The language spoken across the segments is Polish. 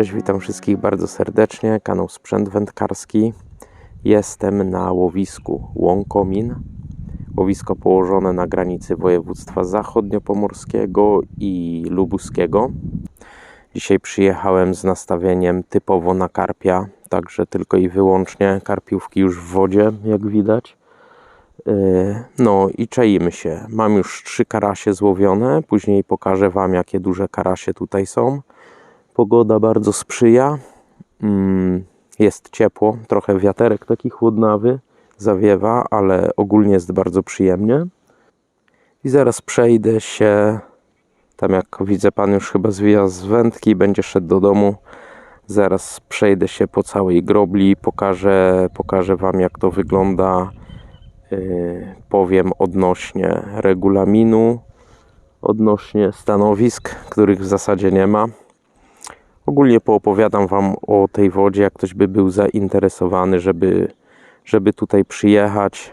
Cześć, witam wszystkich bardzo serdecznie. Kanał Sprzęt Wędkarski. Jestem na łowisku Łąkomin. Łowisko położone na granicy województwa zachodniopomorskiego i lubuskiego. Dzisiaj przyjechałem z nastawieniem typowo na karpia, także tylko i wyłącznie karpiówki już w wodzie, jak widać. Yy, No i czaimy się. Mam już trzy karasie złowione. Później pokażę Wam, jakie duże karasie tutaj są. Pogoda bardzo sprzyja. Mm, Jest ciepło, trochę wiaterek taki chłodnawy zawiewa, ale ogólnie jest bardzo przyjemnie. I zaraz przejdę się, tam jak widzę, pan już chyba zwija z wędki, będzie szedł do domu. Zaraz przejdę się po całej grobli, pokażę, pokażę Wam, jak to wygląda. Yy, powiem odnośnie regulaminu, odnośnie stanowisk, których w zasadzie nie ma. Ogólnie poopowiadam Wam o tej wodzie, jak ktoś by był zainteresowany, żeby, żeby tutaj przyjechać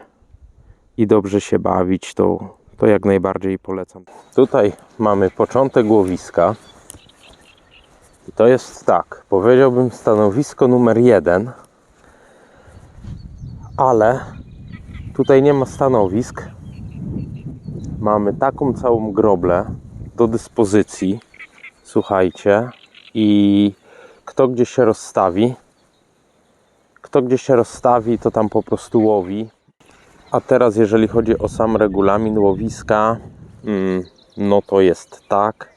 i dobrze się bawić, to, to jak najbardziej polecam. Tutaj mamy początek łowiska. I to jest tak, powiedziałbym stanowisko numer jeden, ale tutaj nie ma stanowisk. Mamy taką całą groblę do dyspozycji. Słuchajcie, i kto gdzie się rozstawi, kto gdzie się rozstawi, to tam po prostu łowi. A teraz, jeżeli chodzi o sam regulamin łowiska, mm, no to jest tak,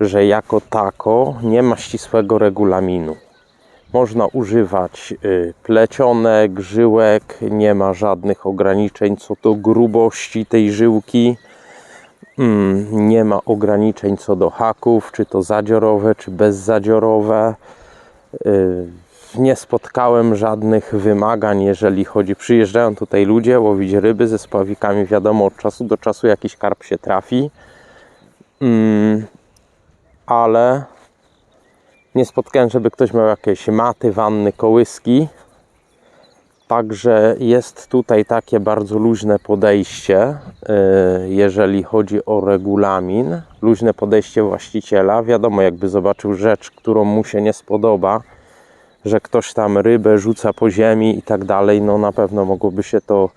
że jako tako nie ma ścisłego regulaminu. Można używać y, plecionek, żyłek, nie ma żadnych ograniczeń co do grubości tej żyłki. Mm, nie ma ograniczeń co do haków, czy to zadziorowe, czy bezzadziorowe. Yy, Nie spotkałem żadnych wymagań, jeżeli chodzi. Przyjeżdżają tutaj ludzie łowić ryby ze spławikami. Wiadomo, od czasu do czasu jakiś karp się trafi, Mm, ale nie spotkałem, żeby ktoś miał jakieś maty, wanny, kołyski. Także jest tutaj takie bardzo luźne podejście, yy, jeżeli chodzi o regulamin, luźne podejście właściciela. Wiadomo, jakby zobaczył rzecz, którą mu się nie spodoba, że ktoś tam rybę rzuca po ziemi i tak dalej, no na pewno mogłoby się to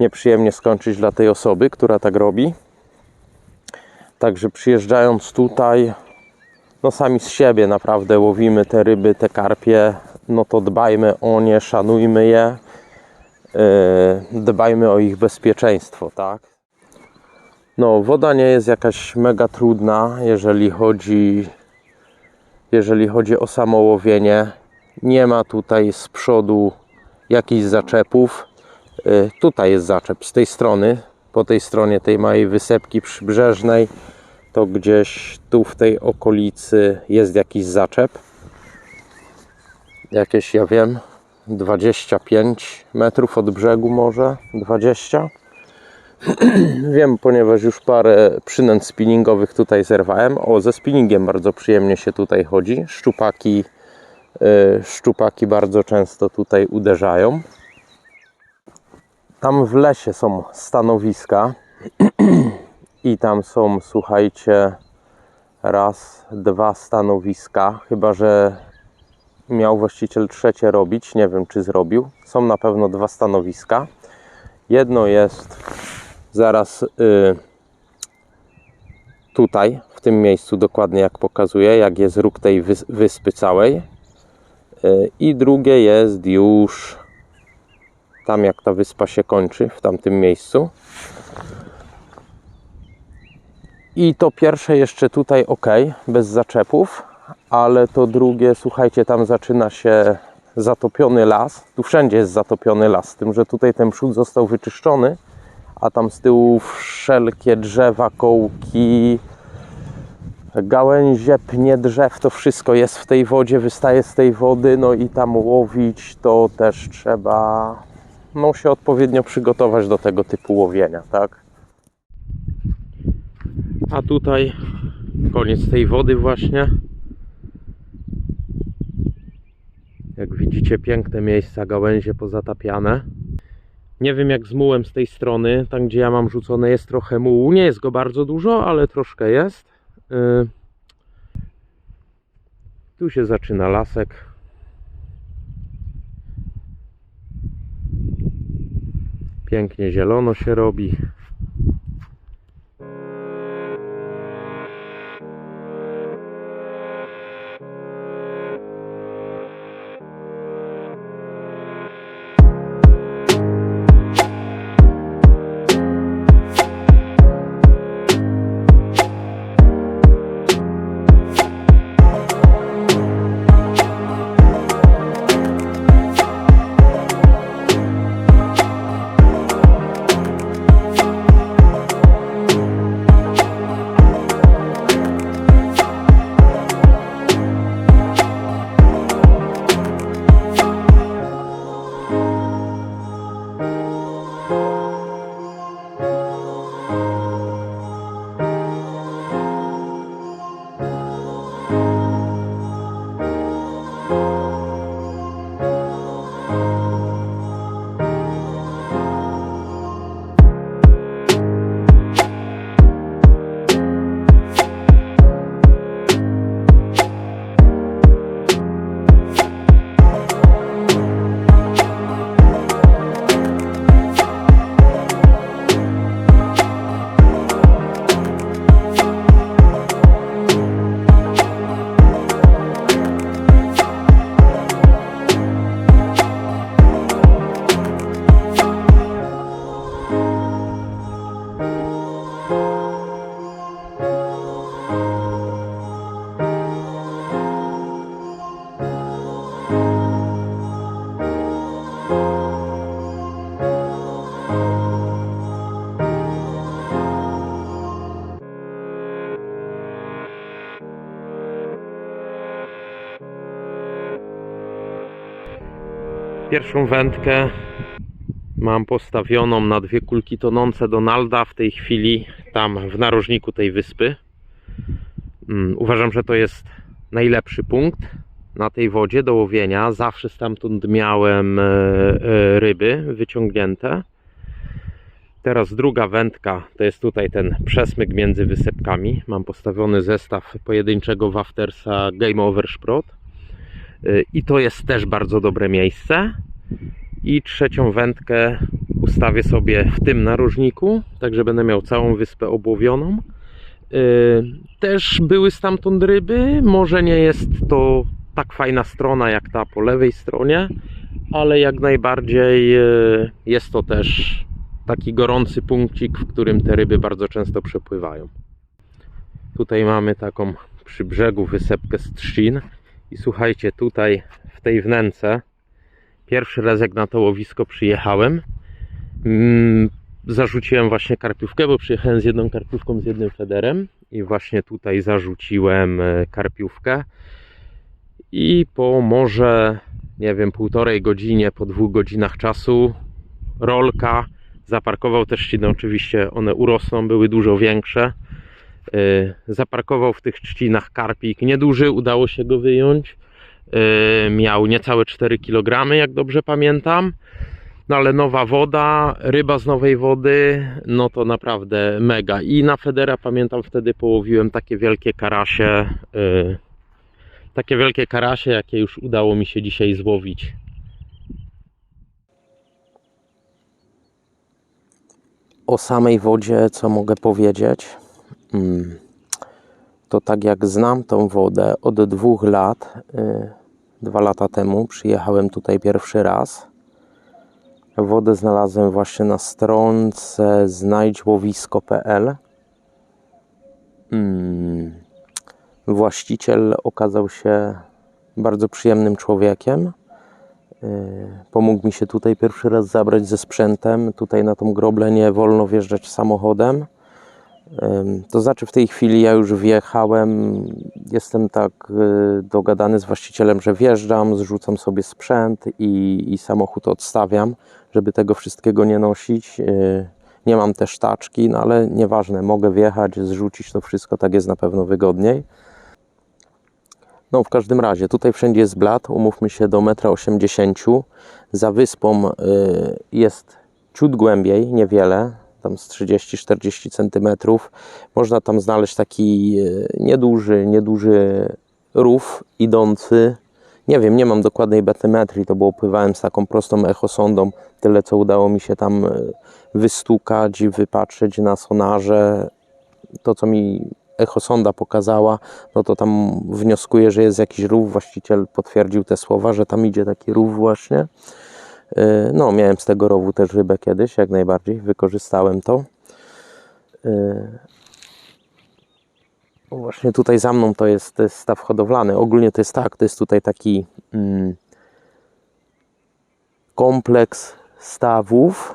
nieprzyjemnie skończyć dla tej osoby, która tak robi. Także przyjeżdżając tutaj, no sami z siebie naprawdę łowimy te ryby, te karpie, no to dbajmy o nie, szanujmy je, yy, dbajmy o ich bezpieczeństwo, tak? No, woda nie jest jakaś mega trudna, jeżeli chodzi, jeżeli chodzi o samo łowienie. Nie ma tutaj z przodu jakichś zaczepów. Yy, tutaj jest zaczep z tej strony, po tej stronie tej małej wysepki przybrzeżnej, to gdzieś tu w tej okolicy jest jakiś zaczep jakieś, ja wiem, 25 metrów od brzegu może, 20. wiem, ponieważ już parę przynęt spinningowych tutaj zerwałem. O, ze spinningiem bardzo przyjemnie się tutaj chodzi. Szczupaki, y, szczupaki bardzo często tutaj uderzają. Tam w lesie są stanowiska i tam są, słuchajcie, raz, dwa stanowiska, chyba że miał właściciel trzecie robić, nie wiem czy zrobił. Są na pewno dwa stanowiska. Jedno jest zaraz y, tutaj, w tym miejscu, dokładnie jak pokazuje, jak jest róg tej wys- wyspy całej. Y, I drugie jest już tam, jak ta wyspa się kończy, w tamtym miejscu. I to pierwsze jeszcze tutaj ok, bez zaczepów, ale to drugie, słuchajcie, tam zaczyna się zatopiony las. Tu wszędzie jest zatopiony las, z tym, że tutaj ten przód został wyczyszczony, a tam z tyłu wszelkie drzewa, kołki, gałęzie, pnie drzew, to wszystko jest w tej wodzie, wystaje z tej wody, no i tam łowić to też trzeba no, się odpowiednio przygotować do tego typu łowienia, tak? A tutaj koniec tej wody właśnie. Jak widzicie, piękne miejsca, gałęzie pozatapiane. Nie wiem jak z mułem z tej strony, tam gdzie ja mam rzucone jest trochę mułu. Nie jest go bardzo dużo, ale troszkę jest. Yy. Tu się zaczyna lasek. Pięknie zielono się robi. Pierwszą wędkę mam postawioną na dwie kulki tonące Donalda w tej chwili tam w narożniku tej wyspy. Mm, Uważam, że to jest najlepszy punkt na tej wodzie do łowienia. Zawsze stamtąd miałem e, e, ryby wyciągnięte. Teraz druga wędka to jest tutaj ten przesmyk między wysepkami. Mam postawiony zestaw pojedynczego Waftersa Game Over Sprot. Y, I to jest też bardzo dobre miejsce. I trzecią wędkę ustawię sobie w tym narożniku, tak że będę miał całą wyspę obłowioną. Y, Też były stamtąd ryby. Może nie jest to tak fajna strona jak ta po lewej stronie, ale jak najbardziej y, jest to też taki gorący punkcik, w którym te ryby bardzo często przepływają. Tutaj mamy taką przy brzegu wysepkę z trzcin. I słuchajcie, tutaj w tej wnęce pierwszy raz jak na to łowisko przyjechałem, mm, zarzuciłem właśnie karpiówkę, bo przyjechałem z jedną karpiówką, z jednym federem. I właśnie tutaj zarzuciłem e, karpiówkę. I po może, nie wiem, półtorej godzinie, po dwóch godzinach czasu rolka zaparkował też trzciny, oczywiście one urosną, były dużo większe zaparkował w tych trzcinach karpik nieduży, udało się go wyjąć. Y, Miał niecałe 4 kg, jak dobrze pamiętam. No ale nowa woda, ryba z nowej wody, no to naprawdę mega. I na Federa pamiętam wtedy połowiłem takie wielkie karasie, y, takie wielkie karasie, jakie już udało mi się dzisiaj złowić. O samej wodzie, co mogę powiedzieć? Mm, To tak jak znam tą wodę od dwóch lat, y, dwa lata temu przyjechałem tutaj pierwszy raz. Wodę znalazłem właśnie na stronce znajdźłowisko.pl. Mm, Właściciel okazał się bardzo przyjemnym człowiekiem. Y, Pomógł mi się tutaj pierwszy raz zabrać ze sprzętem. Tutaj na tą groblę nie wolno wjeżdżać samochodem. To znaczy, w tej chwili ja już wjechałem. Jestem tak y, dogadany z właścicielem, że wjeżdżam, zrzucam sobie sprzęt i, i samochód odstawiam, żeby tego wszystkiego nie nosić. Y, Nie mam też taczki, no ale nieważne, mogę wjechać, zrzucić to wszystko, tak jest na pewno wygodniej. No, w każdym razie, tutaj wszędzie jest blat, umówmy się do 1,80 m. Za wyspą y, jest ciut głębiej, niewiele, tam z 30-40 cm. Można tam znaleźć taki e, nieduży, nieduży rów idący, nie wiem, nie mam dokładnej betymetrii, to było pływałem z taką prostą echosondą, tyle co udało mi się tam e, wystukać i wypatrzeć na sonarze, to co mi echosonda pokazała, no to tam wnioskuję, że jest jakiś rów, właściciel potwierdził te słowa, że tam idzie taki rów właśnie. E, No, miałem z tego rowu też rybę kiedyś, jak najbardziej, wykorzystałem to. E, no Właśnie tutaj za mną to jest, staw hodowlany. Ogólnie to jest tak, to jest tutaj taki mm, kompleks stawów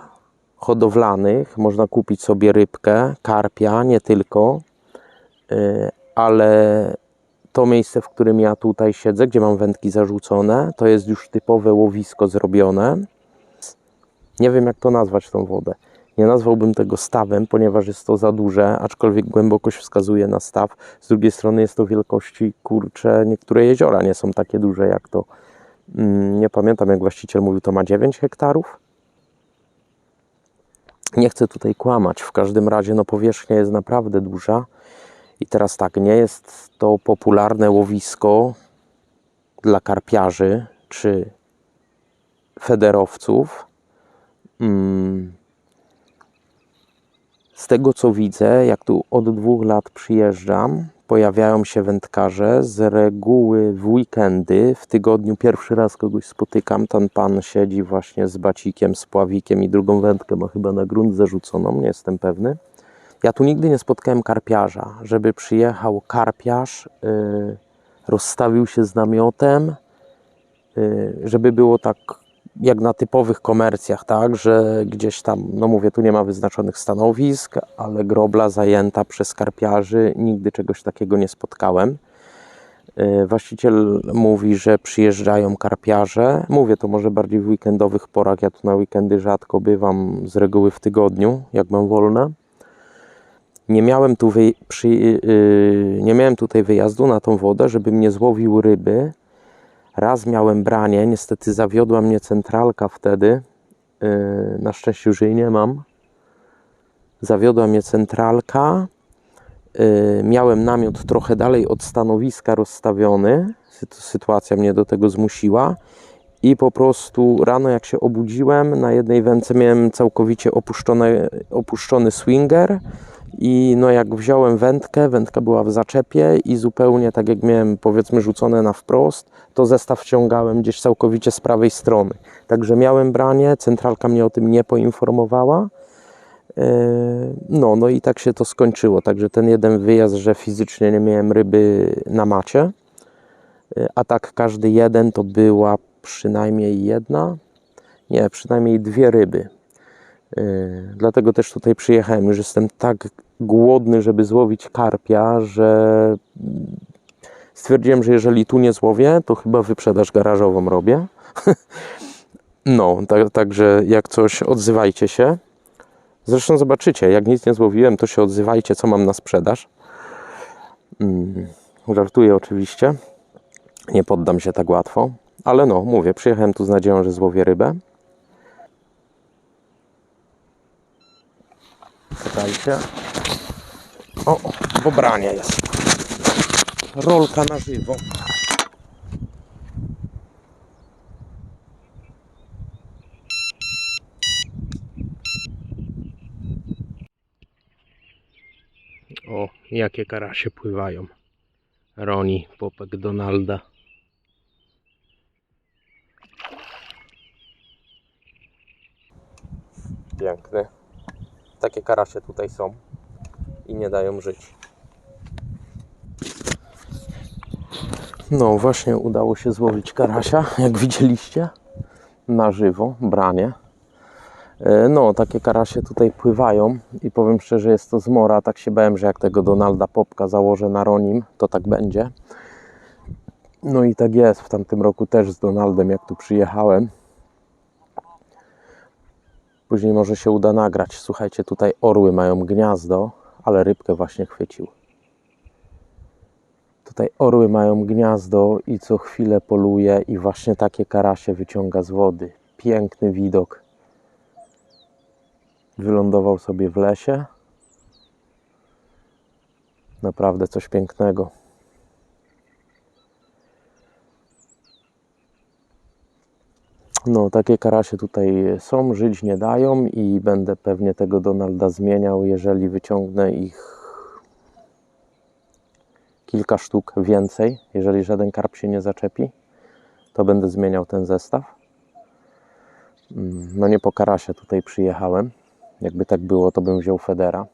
hodowlanych. Można kupić sobie rybkę, karpia, nie tylko, y, ale to miejsce, w którym ja tutaj siedzę, gdzie mam wędki zarzucone, to jest już typowe łowisko zrobione. Nie wiem, jak to nazwać tą wodę. Nie nazwałbym tego stawem, ponieważ jest to za duże, aczkolwiek głębokość wskazuje na staw. Z drugiej strony jest to wielkości, kurcze, niektóre jeziora nie są takie duże jak to. Mm, Nie pamiętam, jak właściciel mówił, to ma 9 hektarów. Nie chcę tutaj kłamać, w każdym razie no, powierzchnia jest naprawdę duża. I teraz tak, nie jest to popularne łowisko dla karpiarzy czy federowców. Mm, z tego co widzę, jak tu od dwóch lat przyjeżdżam, pojawiają się wędkarze z reguły w weekendy. W tygodniu pierwszy raz kogoś spotykam. Ten pan siedzi właśnie z bacikiem, z pławikiem i drugą wędkę ma chyba na grunt zarzuconą, nie jestem pewny. Ja tu nigdy nie spotkałem karpiarza, żeby przyjechał karpiarz, yy, rozstawił się z namiotem, yy, żeby było tak jak na typowych komercjach, tak, że gdzieś tam, no mówię, tu nie ma wyznaczonych stanowisk, ale grobla zajęta przez karpiarzy, nigdy czegoś takiego nie spotkałem. Yy, Właściciel mówi, że przyjeżdżają karpiarze. Mówię to może bardziej w weekendowych porach. Ja tu na weekendy rzadko bywam, z reguły w tygodniu, jak mam wolne. Nie miałem, tu wy, przy, yy, nie miałem tutaj wyjazdu na tą wodę, żebym nie złowił ryby. Raz miałem branie, niestety zawiodła mnie centralka wtedy. Yy, na szczęście już jej nie mam. Zawiodła mnie centralka. Yy, miałem namiot trochę dalej od stanowiska rozstawiony. Sytu- Sytuacja mnie do tego zmusiła. I po prostu rano, jak się obudziłem, na jednej wędce miałem całkowicie opuszczony swinger. I no jak wziąłem wędkę, wędka była w zaczepie i zupełnie tak jak miałem powiedzmy rzucone na wprost, to zestaw wciągałem gdzieś całkowicie z prawej strony. Także miałem branie, centralka mnie o tym nie poinformowała. Yy, No, no i tak się to skończyło. Także ten jeden wyjazd, że fizycznie nie miałem ryby na macie, Yy, a tak każdy jeden to była przynajmniej jedna, nie, przynajmniej dwie ryby. Yy, Dlatego też tutaj przyjechałem. Już jestem tak głodny, żeby złowić karpia, że mm, stwierdziłem, że jeżeli tu nie złowię, to chyba wyprzedaż garażową robię. No, tak, także jak coś, odzywajcie się. Zresztą zobaczycie, jak nic nie złowiłem, to się odzywajcie, co mam na sprzedaż. Mm, żartuję oczywiście. Nie poddam się tak łatwo. Ale no, mówię, przyjechałem tu z nadzieją, że złowię rybę. Czekajcie. O, pobranie jest. Rolka na żywo. O, jakie karasie pływają. Roni, popek Donalda. Piękny. Takie karasie tutaj są i nie dają żyć. No, właśnie udało się złowić karasia, jak widzieliście, na żywo, branie. E, No, takie karasie tutaj pływają i powiem szczerze, jest to zmora. Tak się bałem, że jak tego Donalda Popka założę na Ronim, to tak będzie. No i tak jest. W tamtym roku też z Donaldem, jak tu przyjechałem. Później może się uda nagrać. Słuchajcie, tutaj orły mają gniazdo, ale rybkę właśnie chwycił. Tutaj orły mają gniazdo i co chwilę poluje i właśnie takie karasie wyciąga z wody. Piękny widok. Wylądował sobie w lesie. Naprawdę coś pięknego. No, takie karasie tutaj są, żyć nie dają i będę pewnie tego Donalda zmieniał, jeżeli wyciągnę ich kilka sztuk więcej. Jeżeli żaden karp się nie zaczepi, to będę zmieniał ten zestaw. Mm, No nie po karasie tutaj przyjechałem. Jakby tak było, to bym wziął Federa.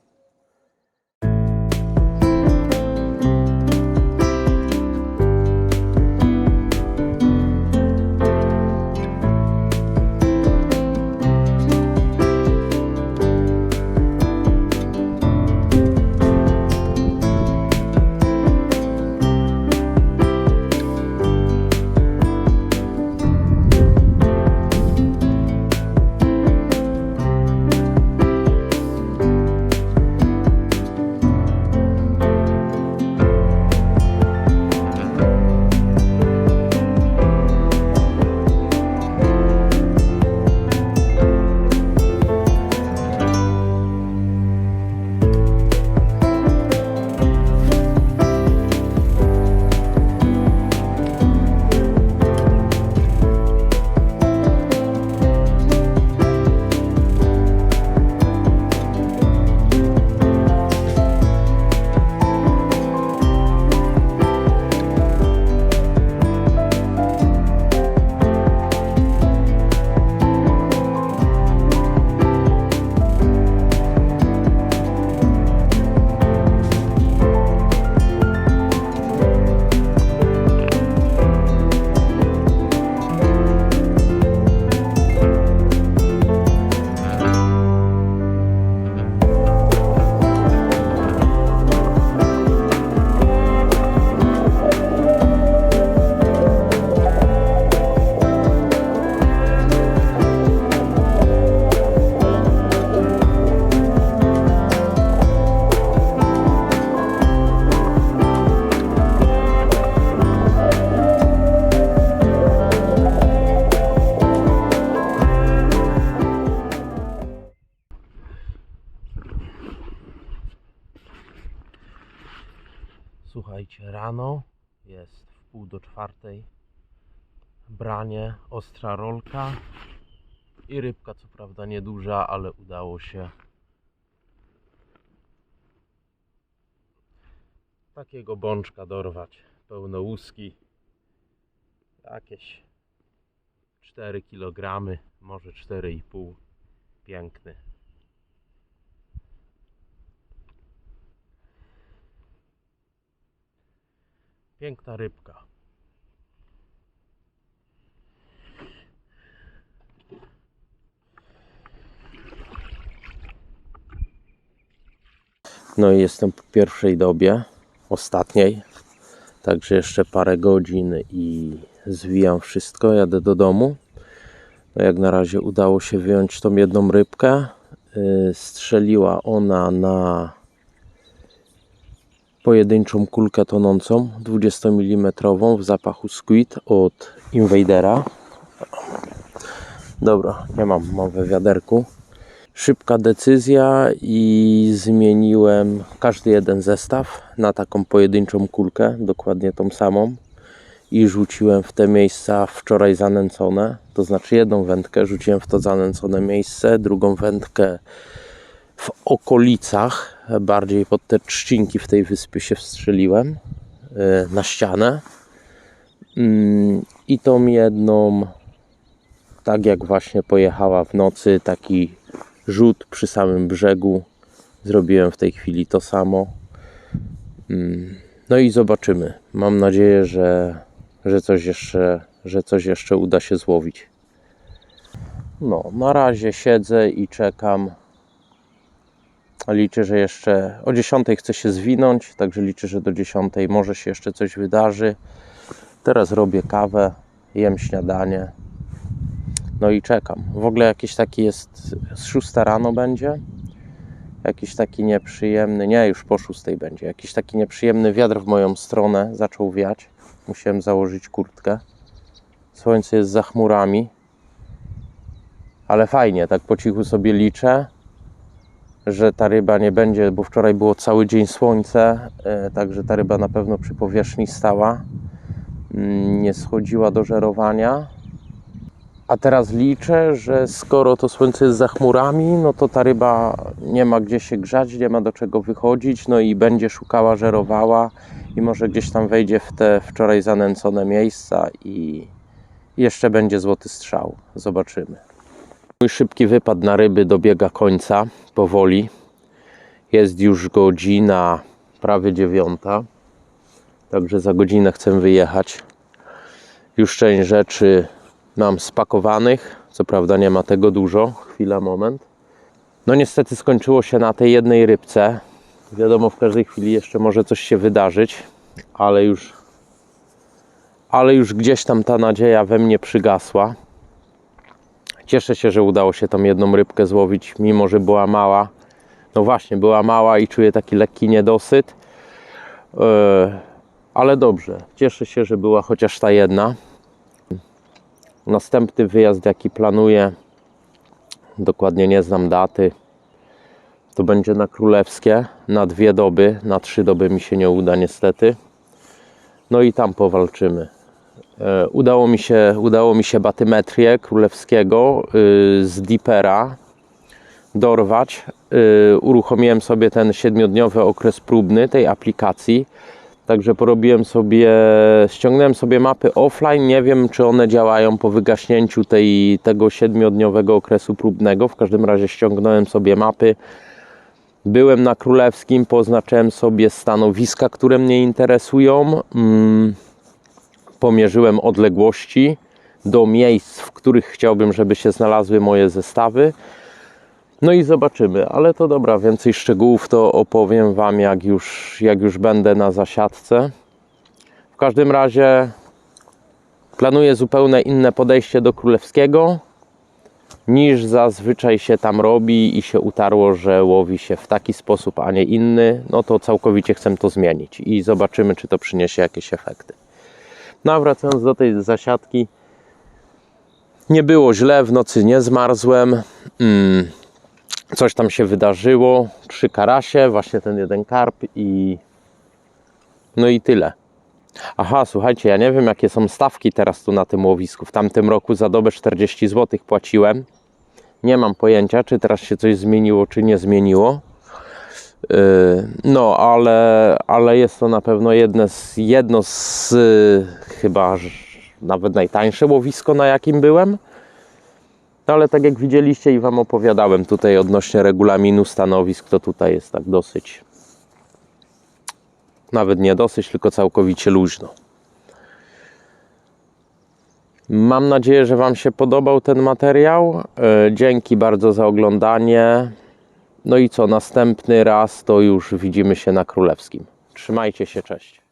Do czwartej. Branie, ostra rolka i rybka, co prawda nieduża, ale udało się takiego bączka dorwać. Pełno łuski. Jakieś 4 kg, może 4,5. Piękny. Piękna rybka. No i jestem po pierwszej dobie, ostatniej. Także jeszcze parę godzin i zwijam wszystko, jadę do domu. No jak na razie udało się wyjąć tą jedną rybkę. Yy, Strzeliła ona na pojedynczą kulkę tonącą 20 mm w zapachu squid od Invadera. Dobra, nie mam, mam we wiaderku. Szybka decyzja i zmieniłem każdy jeden zestaw na taką pojedynczą kulkę, dokładnie tą samą. I rzuciłem w te miejsca wczoraj zanęcone, to znaczy jedną wędkę rzuciłem w to zanęcone miejsce, drugą wędkę w okolicach, bardziej pod te trzcinki w tej wyspie się wstrzeliłem yy, na ścianę. Mm, I tą jedną, tak jak właśnie pojechała w nocy, taki rzut przy samym brzegu. Zrobiłem w tej chwili to samo. Mm, No i zobaczymy. Mam nadzieję, że, że, coś jeszcze, że coś jeszcze uda się złowić. No, na razie siedzę i czekam. Liczę, że jeszcze o 10 chcę się zwinąć, także liczę, że do 10 może się jeszcze coś wydarzy. Teraz robię kawę, jem śniadanie. No i czekam. W ogóle jakiś taki jest z 6 rano będzie. Jakiś taki nieprzyjemny, nie, już po 6 będzie. Jakiś taki nieprzyjemny wiatr w moją stronę zaczął wiać. Musiałem założyć kurtkę. Słońce jest za chmurami. Ale fajnie, tak po cichu sobie liczę, że ta ryba nie będzie, bo wczoraj było cały dzień słońce, e, także ta ryba na pewno przy powierzchni stała. Mm, Nie schodziła do żerowania. A teraz liczę, że skoro to słońce jest za chmurami, no to ta ryba nie ma gdzie się grzać, nie ma do czego wychodzić, no i będzie szukała, żerowała i może gdzieś tam wejdzie w te wczoraj zanęcone miejsca i jeszcze będzie złoty strzał. Zobaczymy. Mój szybki wypad na ryby dobiega końca powoli. Jest już godzina prawie dziewiąta, także za godzinę chcę wyjechać. Już część rzeczy mam spakowanych. Co prawda nie ma tego dużo. Chwila, moment. No niestety skończyło się na tej jednej rybce. Wiadomo, w każdej chwili jeszcze może coś się wydarzyć, ale już, ale już gdzieś tam ta nadzieja we mnie przygasła. Cieszę się, że udało się tą jedną rybkę złowić, mimo że była mała. No właśnie, była mała i czuję taki lekki niedosyt. Yy, ale dobrze, cieszę się, że była chociaż ta jedna. Następny wyjazd, jaki planuję, dokładnie nie znam daty, to będzie na Królewskie na dwie doby. Na trzy doby mi się nie uda, niestety. No i tam powalczymy. E, Udało mi się, udało mi się batymetrię królewskiego y, z Deepera dorwać. Y, Uruchomiłem sobie ten siedmiodniowy okres próbny tej aplikacji. Także porobiłem sobie, ściągnąłem sobie mapy offline. Nie wiem, czy one działają po wygaśnięciu tej, tego siedmiodniowego okresu próbnego. W każdym razie ściągnąłem sobie mapy. Byłem na Królewskim, poznaczyłem sobie stanowiska, które mnie interesują. Mm, pomierzyłem odległości do miejsc, w których chciałbym, żeby się znalazły moje zestawy. No i zobaczymy, ale to dobra, więcej szczegółów to opowiem Wam, jak już, jak już będę na zasiadce. W każdym razie planuję zupełnie inne podejście do królewskiego niż zazwyczaj się tam robi i się utarło, że łowi się w taki sposób, a nie inny. No to całkowicie chcę to zmienić i zobaczymy, czy to przyniesie jakieś efekty. No a wracając do tej zasiadki, nie było źle, w nocy nie zmarzłem. Mm, coś tam się wydarzyło. Trzy karasie, właśnie ten jeden karp i no i tyle. Aha, słuchajcie, ja nie wiem jakie są stawki teraz tu na tym łowisku. W tamtym roku za dobę 40 zł płaciłem. Nie mam pojęcia, czy teraz się coś zmieniło, czy nie zmieniło. Yy, No, ale, ale jest to na pewno jedno z, jedno z yy, chyba nawet najtańsze łowisko, na jakim byłem. No, ale tak jak widzieliście i Wam opowiadałem tutaj odnośnie regulaminu stanowisk, to tutaj jest tak dosyć, nawet nie dosyć, tylko całkowicie luźno. Mam nadzieję, że Wam się podobał ten materiał. Yy, Dzięki bardzo za oglądanie. No i co, następny raz to już widzimy się na Królewskim. Trzymajcie się, cześć.